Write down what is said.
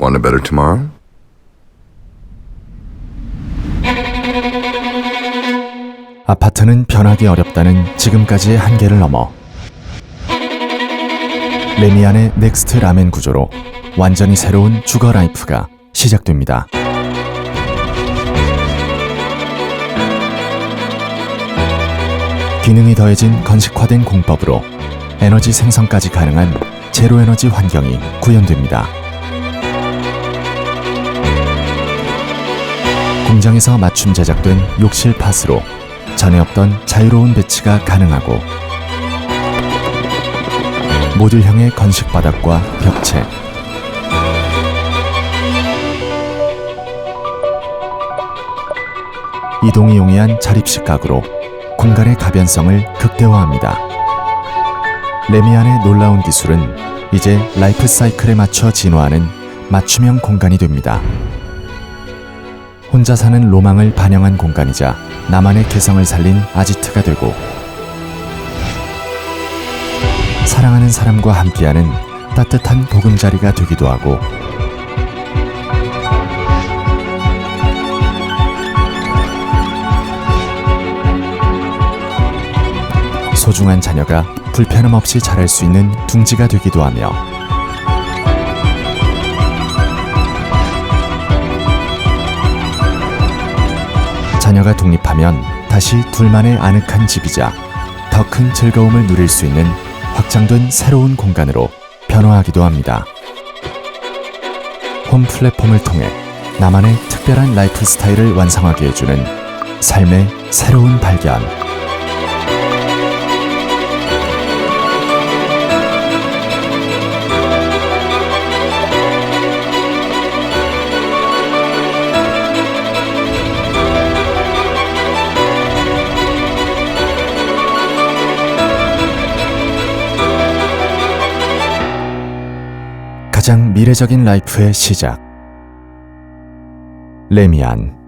Want a better tomorrow? 아파트는 변하기 어렵다는 지금까지의 한계를 넘어 레미안의 넥스트 라멘 구조로 완전히 새로운 주거 라이프가 시작됩니다. 기능이 더해진 건식화된 공법으로 에너지 생성까지 가능한 제로 에너지 환경이 구현됩니다. 공장에서 맞춤 제작된 욕실 팟으로 전에 없던 자유로운 배치가 가능하고 모듈형의 건식 바닥과 벽체 이동이 용이한 자립식 가구로 공간의 가변성을 극대화합니다. 레미안의 놀라운 기술은 이제 라이프 사이클에 맞춰 진화하는 맞춤형 공간이 됩니다. 혼자 사는 로망을 반영한 공간이자 나만의 개성을 살린 아지트가 되고 사랑하는 사람과 함께하는 따뜻한 보금자리가 되기도 하고 소중한 자녀가 불편함 없이 자랄 수 있는 둥지가 되기도 하며 자녀가 독립하면 다시 둘만의 아늑한 집이자 더 큰 즐거움을 누릴 수 있는 확장된 새로운 공간으로 변화하기도 합니다. 홈 플랫폼을 통해 나만의 특별한 라이프 스타일을 완성하게 해주는 삶의 새로운 발견. 가장 미래적인 라이프의 시작. 레미안